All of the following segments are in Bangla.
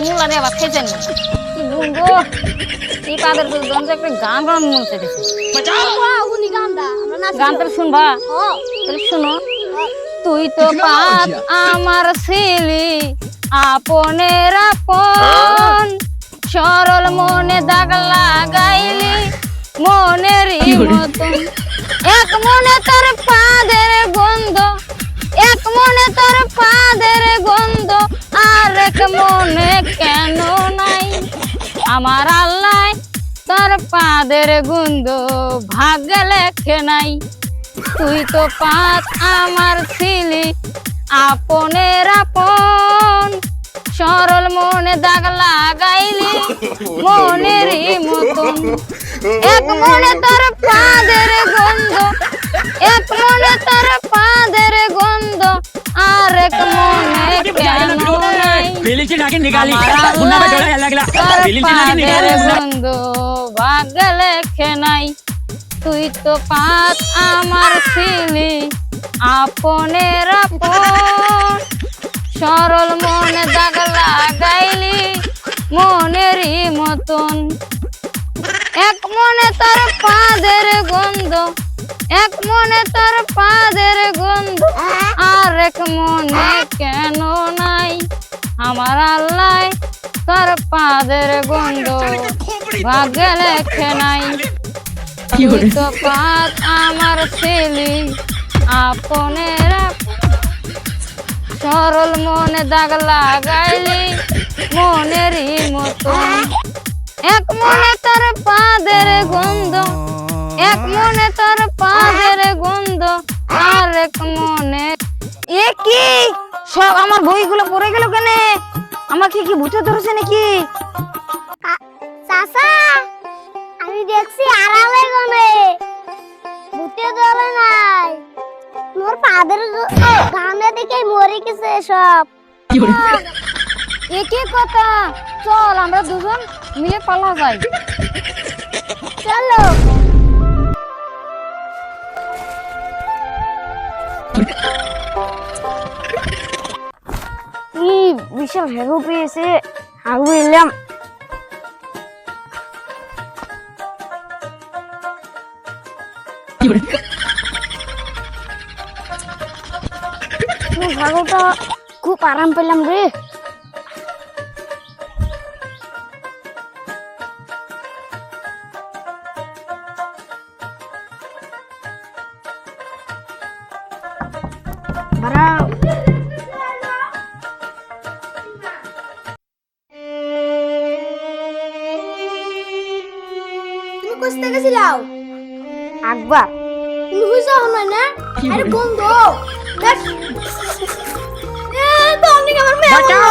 মুলা দিয়ে আবার খাইছেন না কি পাদের একটা গান গান মন চাইতেছে। উনি গানটা আমরা নাচ গান তাহলে শুনবা। তাহলে শুনো। তুই তো পাত আমার ছিলি আপনের আপন। সরল মনে দাগ লাগাইলি মনেরই মতন। এক মনে তোর পাদের গন্ধ এক মনে তোর পাদের গন্ধ আর এক মনে আমার আল্লাহ তার পাদের গুন্দ ভাগ্য লেখে নাই। তুই তো পাত আমার ছিলি, আপনের আপন। সরল মনে দাগ লাগাইলি, মনেরই মতন। এক মনে তোর পাদের फिलिंगची नागिन निघाली আমার पुन्हा আল্লাহ डोळा यायला लागला তোর फिलिंगची नागिन পাদের निघाली पुन्हा বন্ধু ভাগ্য লেখে নাই তুই তো পাত আমার ছিলি আপনের আপন সরল মনে দাগ লাগাইলি মনেরই মতন এক মনে তোর পাদের গন্ধ এক মনে তোর পাদের গন্ধ আর এক মনে কেন নাই আমার আল্লাহ তোর পাদের গন্ধ ভাগ্যে লেখে নাই। তো পাত আমার ছেলি আপনের আপন। সরল মনে দাগ লাগাইলি মনেরই মতন এক মনে তোর পাদের গন্ধ এক মনে তোর পাদের গন্ধ আর এক মনে এ কি সব আমার বইগুলো পড়ে গেল কেন? আমাকে কি ভূতে ধরেছে নাকি? চাচা আমি দেখছি আড়ালে গনে ভূতে ধরে নাই। মোর পাদের গানে দেখে মরে গেছে সব। একই কথা। চল আমরা দুজন মিলে পালা যাই। চলো। বিশাল হেগো পেয়েছে হাগু এলাম হাগুটা খুব আরাম পেলাম রে বাড়াও তুমি না আরে বন্ধু অনেক আমার মেয়ে বাঁচাও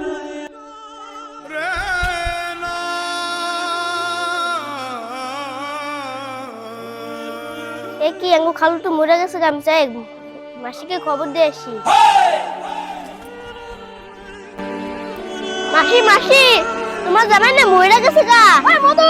এ কি আঙ্গু খালু তো মরে গেছে আমি চাই মাসিকে খবর দিয়ে আসি। মাসি মাসি তোমার জামাই না মরে গেছে গা? মধু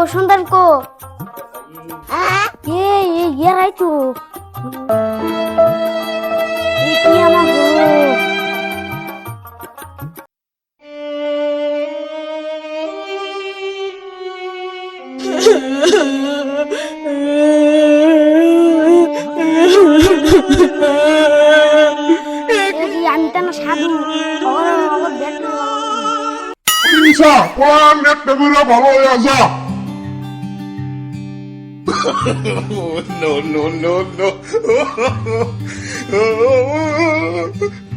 বউ সন্তান কো? এ কি আমার বউ? এই আমি তো না সাধু। অগর অগর bag no, no, no, no.